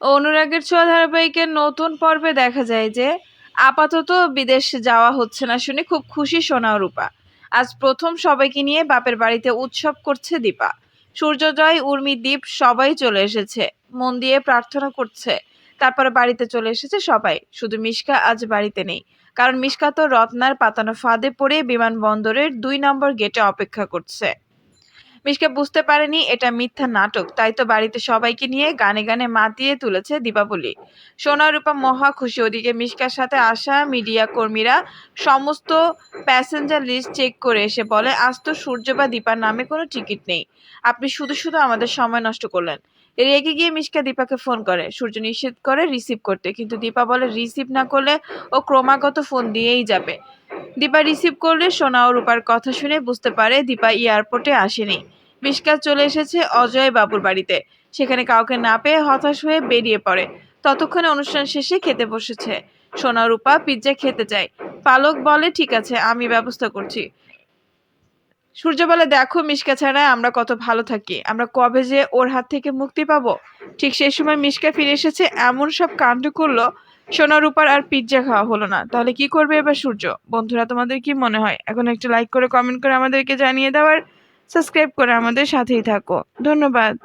অনুরাগের ছোঁয়া ধারাবাহিকের নতুন পর্বে দেখা যায় যে আপাতত বিদেশ যাওয়া হচ্ছে না শুনে খুব খুশি সোনা রূপা। আজ প্রথম সবাইকে নিয়ে বাপের বাড়িতে উৎসব করছে দীপা। সূর্যোদয় উর্মি দ্বীপ সবাই চলে এসেছে। মন দিয়ে প্রার্থনা করছে। তারপরে বাড়িতে চলে এসেছে সবাই। শুধু মিশকা আজ বাড়িতে নেই। কারণ মিশকা তো রত্নার পাতানো ফাঁদে পড়ে বিমানবন্দরের দুই নম্বর গেটে অপেক্ষা করছে। মিশকা বুঝতে পারেনি এটা মিথ্যা নাটক, তাই তো বাড়িতে সবাইকে নিয়ে গানে গানে মাতিয়ে তুলেছে দীপাবলি। সোনা রূপা মহা খুশি, ওদিকে মিশকার সাথে আসা মিডিয়া কর্মীরা সমস্ত প্যাসেঞ্জার লিস্ট চেক করে এসে বলে, আজ তো সূর্য বা দীপার নামে কোনো টিকিট নেই। আপনি শুধু শুধু আমাদের সময় নষ্ট করলেন। রেগে গিয়ে মিশকা দীপাকে ফোন করে, সূর্য নিষেধ করে রিসিভ করতে, কিন্তু দীপা বলে, রিসিভ না করলে ও ক্রমাগত ফোন দিয়েই যাবে। দীপা রিসিভ করলে সোনা ও রূপার কথা শুনে বুঝতে পারে দীপা এয়ারপোর্টে আসেনি। মিশকা চলে এসেছে অজয় বাবুর বাড়িতে। সেখানে কাউকে না পেয়ে হতাশ হয়ে বেরিয়ে পড়ে। ততক্ষণে অনুষ্ঠান শেষে খেতে বসেছে। সোনা, রূপা পিৎজা খেতে চায় পালক বলে, ঠিক আছে, আমি ব্যবস্থা করছি। সূর্য বলে, দেখো মিশকা ছাড়া আমরা কত ভালো থাকি। আমরা কবে যে ওর হাত থেকে মুক্তি পাবো? ঠিক সেই সময় মিশকা ফিরে এসেছে, এমন সব কাণ্ড করল সোনা, রূপার আর পিৎজা খাওয়া হলো না। তাহলে কি করবে এবার সূর্য? বন্ধুরা, তোমাদের কি মনে হয়? এখন একটা লাইক করে কমেন্ট করে আমাদেরকে জানিয়ে দেওয়ার সাবস্ক্রাইব করে আমাদের সাথেই থাকো। ধন্যবাদ।